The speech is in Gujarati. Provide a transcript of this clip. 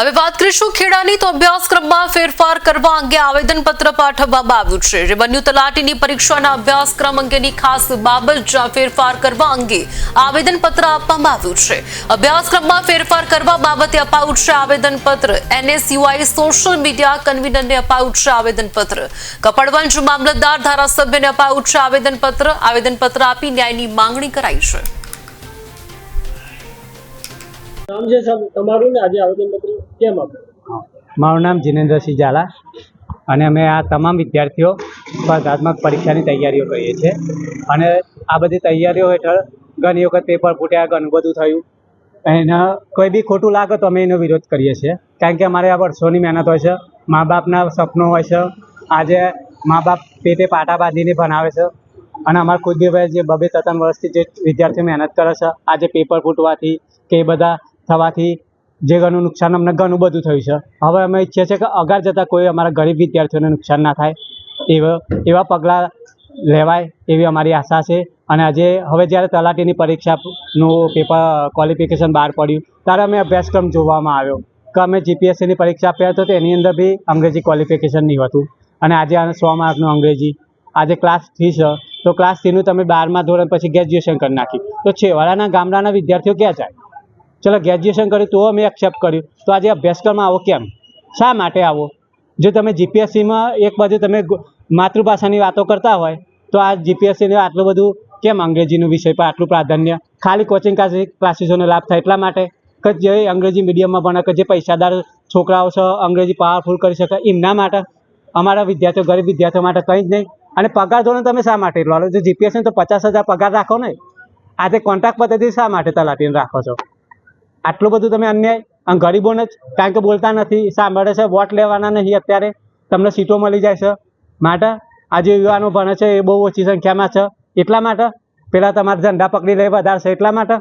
હવે વાત કરીશું ખેડાની તો અભ્યાસક્રમમાં ફેરફાર કરવા અંગે આવેદનપત્ર પાઠવવામાં આવ્યું છે. રેવન્યુ તલાટીની પરીક્ષાના અભ્યાસક્રમ અંગેની ખાસ બાબત ફેરફાર કરવા અંગે આવેદનપત્ર આપવામાં આવ્યું છે. અભ્યાસક્રમમાં ફેરફાર કરવા બાબતે અપાયું છે આવેદનપત્ર. એનએસયુઆઈ સોશિયલ મીડિયા કન્વીનરને અપાયું છે આવેદનપત્ર. કપડવંજ મામલતદાર ધારાસભ્યને અપાયું છે આવેદનપત્ર. આવેદનપત્ર આપી ન્યાયની માંગણી કરાઈ છે. નામ છે સાહેબ, તમારું ને આજે આવેદનપત્ર કેમ આપ્યું? મારું નામ જિનેન્દ્રસિંહ ઝાલા અને અમે આ તમામ વિદ્યાર્થીઓ સ્પર્ધાત્મક પરીક્ષાની તૈયારીઓ કરીએ છીએ. અને આ બધી તૈયારીઓ હેઠળ ઘણી વખત પેપર ફૂટ્યા, ઘણું બધું થયું. એના કોઈ બી ખોટું લાગે તો અમે એનો વિરોધ કરીએ છીએ. કારણ કે અમારે આ વર્ષોની મહેનત હોય છે. મા બાપના સપનો હોય છે. આજે મા બાપ પેટે પાટા બાંધીને ભણાવે છે. અને અમારા ખુદ જે બબે ત્રણ વર્ષથી જે વિદ્યાર્થીઓ મહેનત કરે છે, આજે પેપર ફૂટવાથી કે બધા થવાથી જે ઘણું નુકસાન અમને ઘણું બધું થયું છે. હવે અમે ઈચ્છીએ છીએ કે અગાર જતાં કોઈ અમારા ગરીબ વિદ્યાર્થીઓને નુકસાન ના થાય એવા એવા પગલાં લેવાય એવી અમારી આશા છે. અને આજે, હવે જ્યારે તલાટીની પરીક્ષાનું પેપર ક્વોલિફિકેશન બહાર પડ્યું, ત્યારે અમે અભ્યાસક્રમ જોવામાં આવ્યો કે અમે જીપીએસસીની પરીક્ષા આપ્યા હતો તો એની અંદર બી અંગ્રેજી ક્વોલિફિકેશન નહીં હતું. અને આજે આ સો માર્કનું અંગ્રેજી. આજે ક્લાસ થ્રી છે, તો ક્લાસ થ્રીનું તમે બારમા ધોરણ પછી ગ્રેજ્યુએશન કરી નાખ્યું તો છેવાડાના ગામડાના વિદ્યાર્થીઓ ક્યાં જાય? ચલો ગ્રેજ્યુએશન કર્યું, તો મેં એક્સેપ્ટ કર્યું. તો આજે અભ્યાસક્રમમાં આવો કેમ? શા માટે આવો? જો તમે જીપીએસસીમાં એક બાજુ તમે માતૃભાષાની વાતો કરતા હોય, તો આ જીપીએસસીને આટલું બધું કેમ અંગ્રેજીનું વિષય પર આટલું પ્રાધાન્ય? ખાલી કોચિંગ ક્લાસીસોનો લાભ થાય એટલા માટે કે જે અંગ્રેજી મીડિયમમાં ભણે, કે જે પૈસાદાર છોકરાઓ છે, અંગ્રેજી પાવરફુલ કરી શકે, એમના માટે. અમારા વિદ્યાર્થીઓ, ગરીબ વિદ્યાર્થીઓ માટે કંઈ જ નહીં. અને પગાર ધોરણ તમે શા માટે લો? જો જીપીએસસીને તો પચાસ હજાર પગાર રાખો ને. આજે કોન્ટ્રાક્ટ પદ્ધતિ શા માટે તલાટીને રાખો છો? આટલું બધું તમે અન્યાય અને ગરીબોને જ, કારણ કે બોલતા નથી, સાંભળે છે, વોટ લેવાના નહીં અત્યારે. તમને સીટો મળી જાય છે. માટે આજે યુવાનો ભણે છે, એ બહુ ઓછી સંખ્યામાં છે. એટલા માટે પેલા તમારે ઝંડા પકડી લે વધારશે એટલા માટે